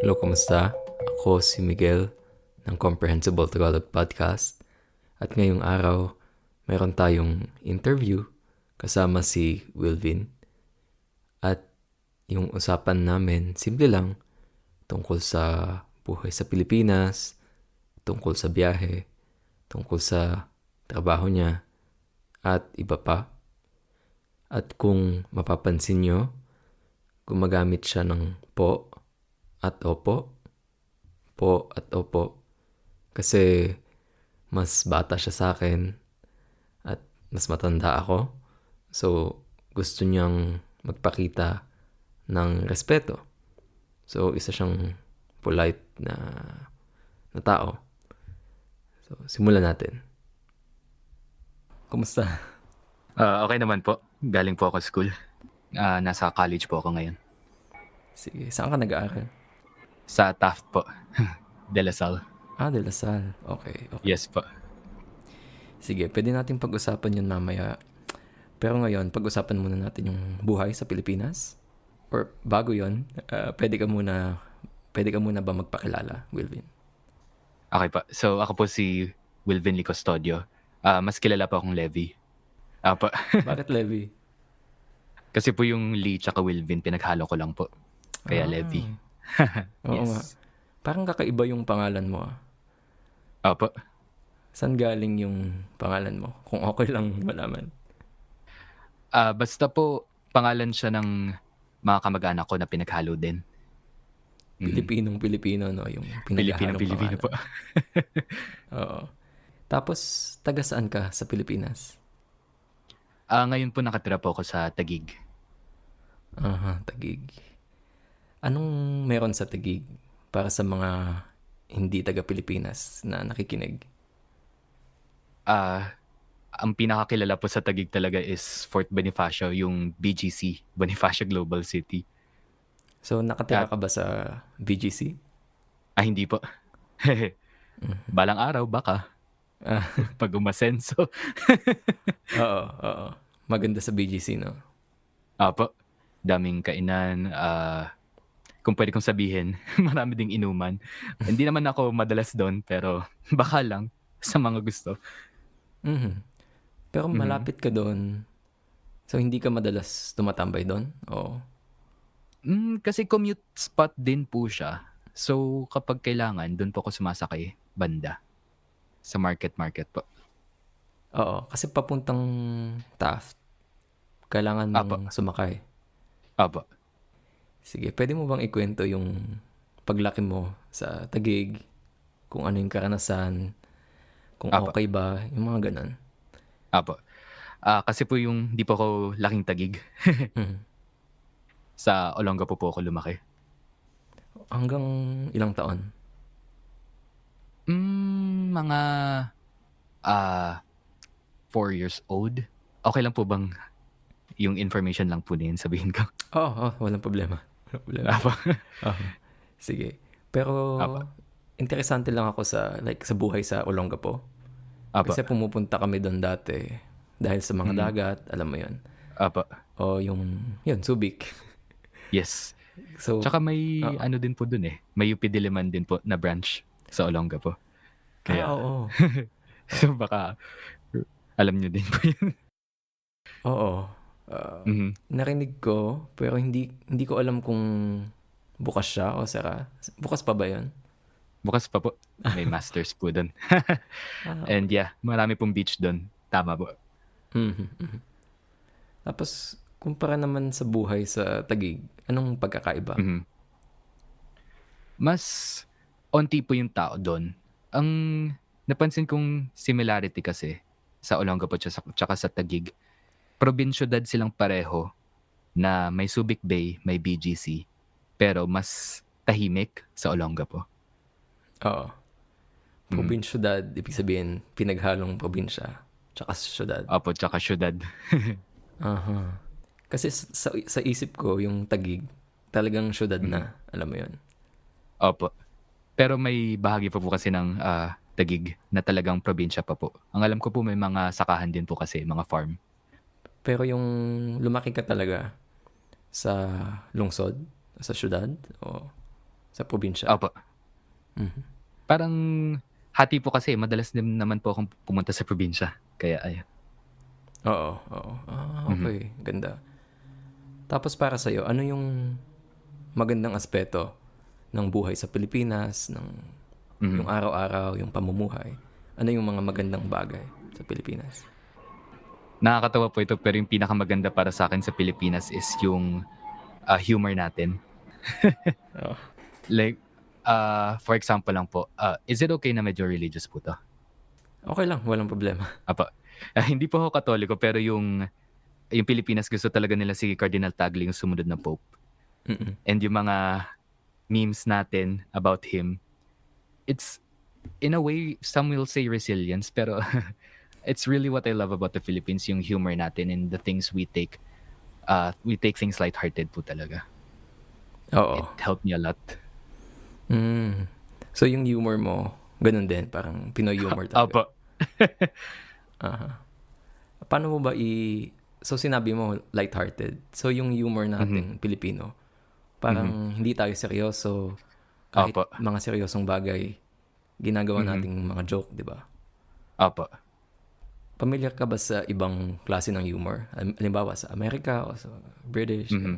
Hello, kumusta? Ako si Miguel ng Comprehensible Tagalog Podcast. At ngayong araw, mayroon tayong interview kasama si Wilvin. At yung usapan namin, simple lang, tungkol sa buhay sa Pilipinas, tungkol sa biyahe, tungkol sa trabaho niya, at iba pa. At kung mapapansin nyo, gumagamit siya ng po at opo. Po at opo. Kasi mas bata siya sa akin at mas matanda ako. So, gusto niyang magpakita ng respeto. So, isa siyang polite na, na tao. So, simulan natin. Kumusta? Ah, okay naman po. Galing po ako school. Ah, nasa college po ako ngayon. Sige, saan ka nag-aaral? Sa Taft po. De La Salle. Ah, De La Salle. Okay, okay. Yes po. Sige, pwede natin pag-usapan yun mamaya. Pero ngayon, pag-usapan muna natin yung buhay sa Pilipinas. Or bago yon, ah, pwede ka muna pwede ka muna ba magpakilala, Wilvin? Okay po. So, ako po si Wilvin Lee Custodio. Ah, mas kilala po akong Levi. Ah, po. Bakit Levi? Kasi po yung Lee tsaka Wilvin, pinaghalo ko lang po. Kaya Ah. Levi. Oo Yes. nga. Parang kakaiba yung pangalan mo. ah. Opo. Saan galing yung pangalan mo? Kung okay lang malaman. Ah, basta po, pangalan siya ng mga kamag-anak ko na pinaghalo din. Mhm. Pilipinong Pilipino, no? Yung Pilipino, Pilipino po. Oo. Tapos, taga saan ka sa Pilipinas? Ah, ngayon po nakatira po ako sa Tagig. Aha, Tagig. Anong meron sa Tagig para sa mga hindi taga Pilipinas na nakikinig? Ah, ang pinakakilala po sa Taguig talaga is Fort Bonifacio, yung BGC, Bonifacio Global City. So, nakatira ka ba sa BGC? Ah, hindi po. Balang araw, baka. Ah. Pag umasenso. Oo, oo. Maganda sa BGC, no? Apo, daming kainan. ah kung pwede kong sabihin, marami ding inuman. hindi naman ako madalas doon, pero baka lang sa mga gusto. Mhm. Pero Mhm. malapit ka doon. So, hindi ka madalas tumatambay doon? Oo. Mm, kasi commute spot din po siya. So, kapag kailangan, doon po ako sumasakay banda. Sa market-market po. Oo, kasi papuntang Taft, kailangan mong sumakay. Apo. Sige, pwede mo bang ikwento yung paglaki mo sa Tagig? Kung ano yung karanasan? Kung Apo. okay ba? Yung mga ganun. Apo. Ah, kasi po yung di po ako laking tagig. Mhm. Sa Olonga po po ako lumaki. Hanggang ilang taon? Mm, mga ah four years old. Okay lang po bang yung information lang po na yun sabihin ko? Oo, oh, walang problema. Problema. Apo. Oo. Sige. Pero, Apo. interesante lang ako sa, like, sa buhay sa Olongapo. Apo. Kasi pumupunta kami doon dati dahil sa mga Mhm. dagat, alam mo yun. Apo. O yung, yun, Subic. Yes. So, Tsaka may Oo. ano din po dun eh. May UP Diliman din po na branch sa Olonga po. Kaya, ah, oo. so baka alam nyo din po yun. Oo. Ah, Mhm. narinig ko, pero hindi hindi ko alam kung bukas siya o sara. Bukas pa ba yun? Bukas pa po. May masters po dun. Ah, And yeah, marami pong beach dun. Tama po. mhm, mhm. Tapos, kumpara naman sa buhay sa Tagig, anong pagkakaiba? Mhm. Mas onti po yung tao doon. Ang napansin kong similarity kasi sa Olonga po tsaka tsaka sa Tagig, probinsyudad silang pareho na may Subic Bay, may BGC, pero mas tahimik sa Olonga po. Oo. Mhm. Probinsyudad, ibig sabihin, pinaghalong probinsya. Tsaka syudad. Opo, tsaka syudad. Aha. Kasi sa, sa, isip ko, yung Tagig, talagang syudad Mhm. na. Alam mo yun. Opo. Pero may bahagi pa po kasi ng ah, Tagig na talagang probinsya pa po. Ang alam ko po may mga sakahan din po kasi, mga farm. Pero yung lumaki ka talaga sa lungsod, sa syudad, o Sa probinsya? Opo. Mhm. Parang hati po kasi, madalas din naman po akong pumunta sa probinsya. Kaya ayun. Oo, oo. Ah, Mhm. okey, ganda. Tapos para sa'yo, ano yung magandang aspeto ng buhay sa Pilipinas, ng yung Mhm. araw-araw, yung pamumuhay? Ano yung mga magandang bagay sa Pilipinas? Nakakatawa po ito pero yung pinakamaganda para sa akin sa Pilipinas is yung, ah, humor natin. Oo. Like, ah, for example lang po, ah, is it okay na medyo religious po 'to? Okey lang, walang problema. Opo. Ah, hindi po ako Katoliko pero yung yung Pilipinas gusto talaga nila si Cardinal Tagle yung sumunod na pope. Mm. And yung mga memes natin about him, it's in a way, some will say resilience pero it's really what I love about the Philippines, yung humor natin and the things we take, ah, we take things lighthearted po talaga. Oo. It helped me a lot. Hmm. So yung humor mo, ganun din, parang Pinoy humor talaga? Opo. Aha. Paano mo ba i so sinabi mo lighthearted. So yung humor nating Mhm. Pilipino, parang Mhm. hindi tayo seryoso. Kahit Opo. mga seryosong bagay, ginagawa Mhm. nating mga joke, 'di ba? Opo. Pamilyar ka ba sa ibang klase ng humor? Halim- Halimbawa sa Amerika o sa British? Mhm.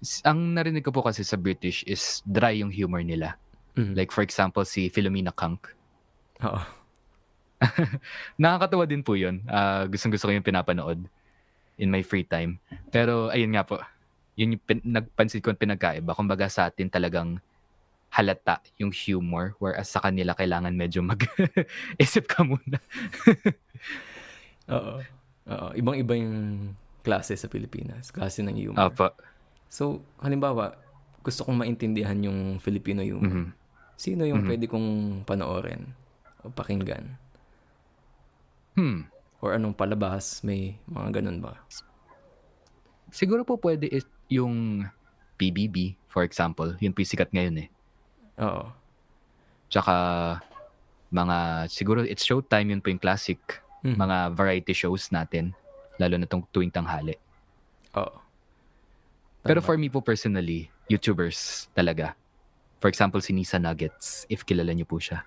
S- Ang narinig ko po kasi sa British is dry yung humor nila. Mhm. Like for example, si Philomena Kunk. Oo. Nakakatawa din po yun. Ah, gustong-gusto ko yung pinapanood in my free time. Pero ayun nga po, yun yung pin- nagpansin ko pinagkaiba. Kumbaga sa atin talagang halata yung humor whereas sa kanila kailangan medyo mag-isip ka muna. Oo. Oo. Ibang-iba yung klase sa Pilipinas. Klase ng humor. Opo. So, halimbawa, gusto kong maintindihan yung Filipino humor. Mhm. Sino yung Mhm. pwede kong panoorin o pakinggan? Hmm. Or anong palabas? May mga ganun ba? Siguro po pwede is yung PBB, for example. Yun po yung sikat ngayon eh. Oo. Tsaka mga, siguro it's showtime, yun po yung classic. Mhm. Mga variety shows natin. Lalo na tong tuwing tanghali. Oo. Pero Tama. for me po personally, YouTubers talaga. For example, si Nisa Nuggets, if kilala niyo po siya.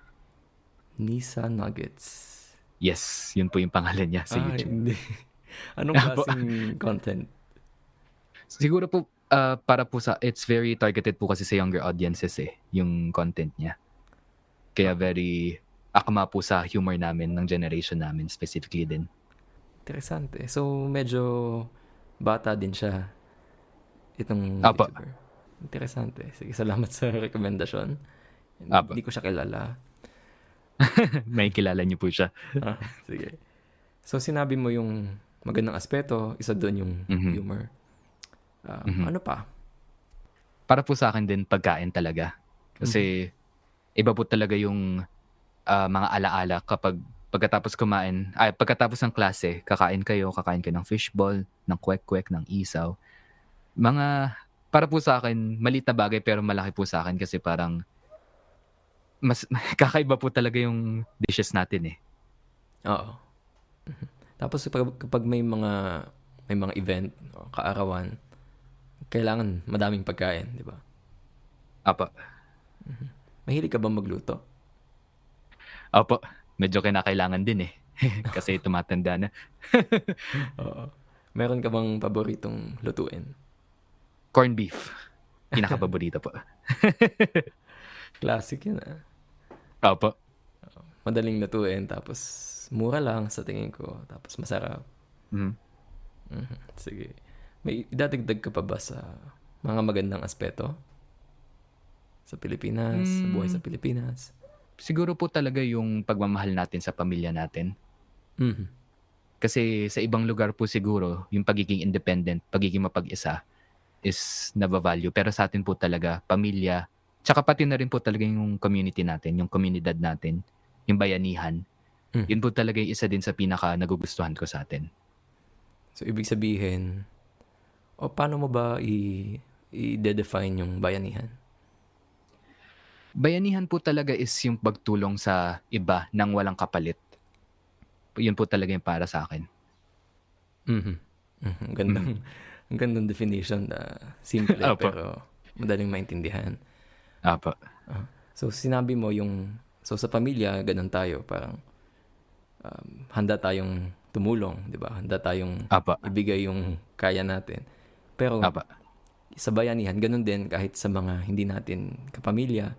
Nisa Nuggets. Yes, yun po yung pangalan niya sa ah, YouTube. hindi. Anong klaseng content? Siguro po, ah, para po sa, it's very targeted po kasi sa younger audiences eh, yung content niya. Kaya very akma po sa humor namin ng generation namin specifically din. Interesante. So, medyo bata din siya. Itong Apo. YouTuber. Interesante. Sige, salamat sa rekomendasyon. Apo. Hindi ko siya kilala. May kilala niyo po siya. Ah, sige. So, sinabi mo yung magandang aspeto, isa doon yung Mhm. humor. Ah, Mhm. Ano pa? Para po sa akin din pagkain talaga. Kasi iba po talaga yung ah, mga alaala kapag pagkatapos kumain, ay pagkatapos ng klase, kakain kayo, kakain kayo ng fishball, ng kwek-kwek, ng isaw. Mga, para po sa akin, maliit na bagay pero malaki po sa akin kasi parang mas kakaiba po talaga yung dishes natin eh. Oo. Mhm. Tapos kapag, kapag may mga may mga event o kaarawan, kailangan madaming pagkain, di ba? Apo. Mahilig ka ba magluto? Opo. Medyo kinakailangan din eh. kasi tumatanda na. Oo. Meron ka bang paboritong lutuin? Corn beef. Pinakapaborito po. Classic yun ah. Opo. Madaling lutuin, tapos mura lang sa tingin ko, tapos masarap. Mhm. Mhm. Sige. May idadagdag ka pa ba sa mga magandang aspeto? Sa Pilipinas, sa buhay sa Mm. Pilipinas? Siguro po talaga yung pagmamahal natin sa pamilya natin. Mhm. Kasi sa ibang lugar po siguro, yung pagiging independent, pagiging mapag-isa is nabavalue. Pero sa atin po talaga, pamilya, tsaka pati na rin po talaga yung community natin, yung komunidad natin, yung bayanihan. Mhm. Yun po talaga yung isa din sa pinaka nagugustuhan ko sa atin. So, ibig sabihin, o paano mo ba i- i-define yung bayanihan? Bayanihan po talaga is yung pagtulong sa iba nang walang kapalit. Yun po talaga yung para sa akin. Mhm. Mhm. Ang Gandang, ang gandang definition na simple pero madaling maintindihan. Opo. Ah, so sinabi mo yung so sa pamilya ganun tayo parang um, handa tayong tumulong, 'di ba? Handa tayong Opo. ibigay yung kaya natin. Pero Opo. sa bayanihan ganun din kahit sa mga hindi natin kapamilya,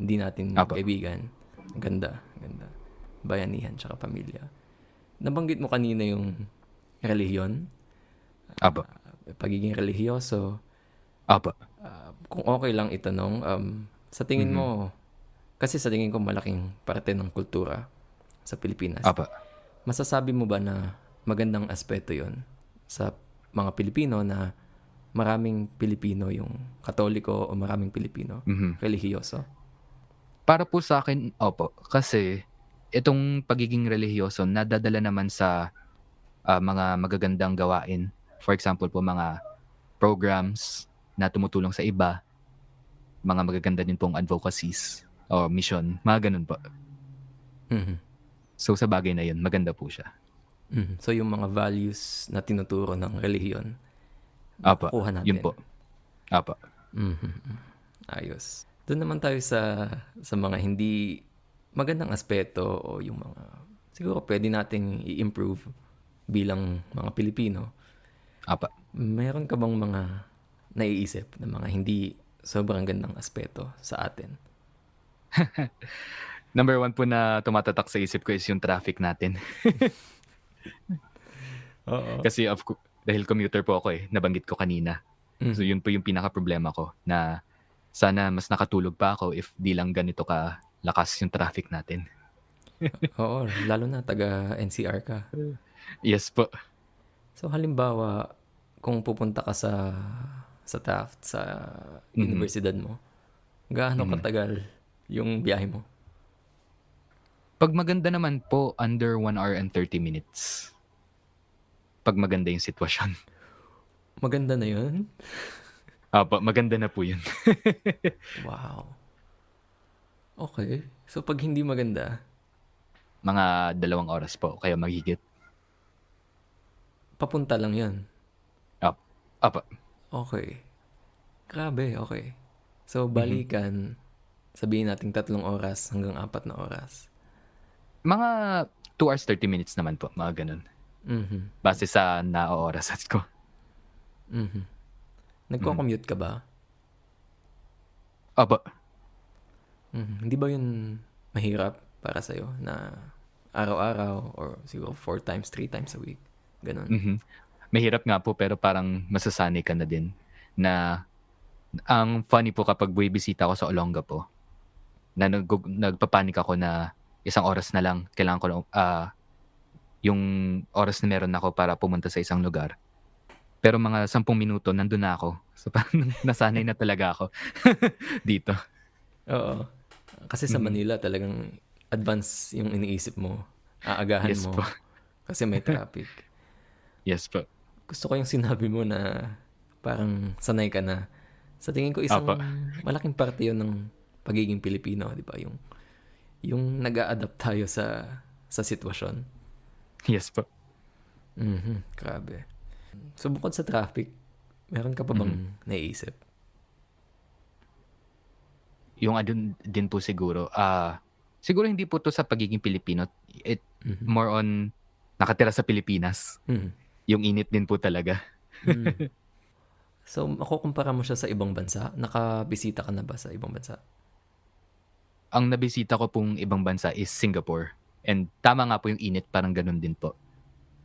hindi natin Opo. kaibigan. Ang Ganda, ganda. Bayanihan tsaka pamilya. Nabanggit mo kanina yung relihiyon, Opo. pagiging relihiyoso. Opo. Ah, kung okay lang itanong, um, sa tingin mo, kasi sa tingin ko malaking parte ng kultura sa Pilipinas. Opo. Masasabi mo ba na magandang aspeto yon sa mga Pilipino na maraming Pilipino yung katoliko o maraming Pilipino Mhm. relihiyoso? Para po sa akin, opo. Kasi itong pagiging relihiyoso nadadala naman sa ah, mga magagandang gawain. For example po, mga programs na tumutulong sa iba. Mga magaganda din pong advocacies o mission. Mga ganun po. Mhm. So sa bagay na yun, maganda po siya. Mhm. So yung mga values na tinuturo ng relihiyon, Opo. kuha natin. Yun po. Opo. Mhm. Ayos. Doon naman tayo sa sa mga hindi magandang aspeto o yung mga siguro pwede nating i-improve bilang mga Pilipino. Opo. Meron ka bang mga naiisip na mga hindi sobrang gandang aspeto sa atin? Number one po na tumatatak sa isip ko is yung traffic natin. Oo. Kasi of cou- dahil commuter po ako eh, nabanggit ko kanina. So yun po yung pinaka problema ko na sana mas nakatulog pa ako if di lang ganito ka lakas yung traffic natin. Oo, lalo na taga NCR ka. Yes po. So halimbawa, kung pupunta ka sa sa Taft, sa Mhm. universidad mo, gaano Mhm. katagal yung biyahe mo? Pag maganda naman po, under 1 hour and 30 minutes. Pag maganda yung sitwasyon. Maganda na yun? Apo, maganda na po yun. Wow. Okay. So pag hindi maganda, Mga dalawang oras po, kaya magigit. papunta lang yun. Apo, Okay. Grabe, okay. So Mhm. balikan, sabihin natin tatlong oras hanggang apat na oras. mga 2 hours 30 minutes naman po, mga ganun. Mhm. Base sa naoorasat ko. Mhm. Nagko-commute ka ba? Apo, Mhm. Hindi ba yun mahirap para sa'yo na araw-araw or siguro four times, three times a week? Ganon. Mhm. Mahirap nga po pero parang masasanay ka na din na ang funny po kapag buwibisita ako sa Olonga po na nag nagpapanik ako na isang oras na lang kailangan ko na ah, yung oras na meron ako para pumunta sa isang lugar. Pero mga 10 minuto nandun na ako. So parang nasanay na talaga ako dito. Oo. Kasi sa Mhm. Manila talagang advance yung iniisip mo. Aagahan Yes mo. po. Kasi may traffic. Yes po. Gusto ko yung sinabi mo na parang sanay ka na. Sa tingin ko isang Apa. malaking parte yun ng pagiging Pilipino, di ba? Yung, yung nag adapt tayo sa sa sitwasyon. Yes po. Mhm, grabe. So bukod sa traffic, meron ka pa bang naiisip? Yung adun din po siguro, ah siguro hindi po to sa pagiging Pilipino. It Mhm. more on nakatira sa Pilipinas. Mhm. Yung init din po talaga. Mm. so, makukumpara mo siya sa ibang bansa? Nakabisita ka na ba sa ibang bansa? Ang nabisita ko pong ibang bansa is Singapore. And tama nga po yung init, parang ganun din po.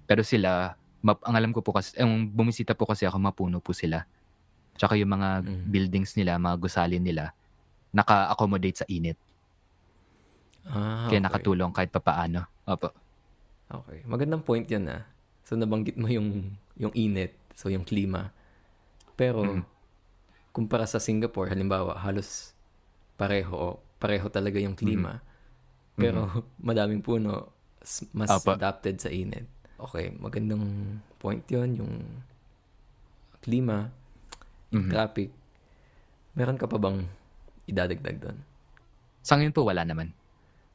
Pero sila, map, ang alam ko po kasi, ang bumisita po kasi ako, mapuno po sila. Tsaka yung mga Mm. buildings nila, mga gusali nila, naka-accommodate sa init. Ah, Kaya okay. nakatulong kahit papaano. Opo. Okay. Magandang point yan ah. So, nabanggit mo yung, yung init. So, yung klima. Pero, Mhm. kumpara sa Singapore, halimbawa, halos pareho. Pareho talaga yung klima. Pero, madaming puno. Mas Apa. adapted sa init. Okay. Magandang point yon yung klima, yung Mhm. traffic. Meron ka pa bang idadagdag doon? Sa ngayon po, wala naman.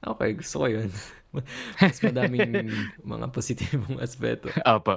Okay, gusto ko yun. Mas madaming mga positibong aspeto. Opo.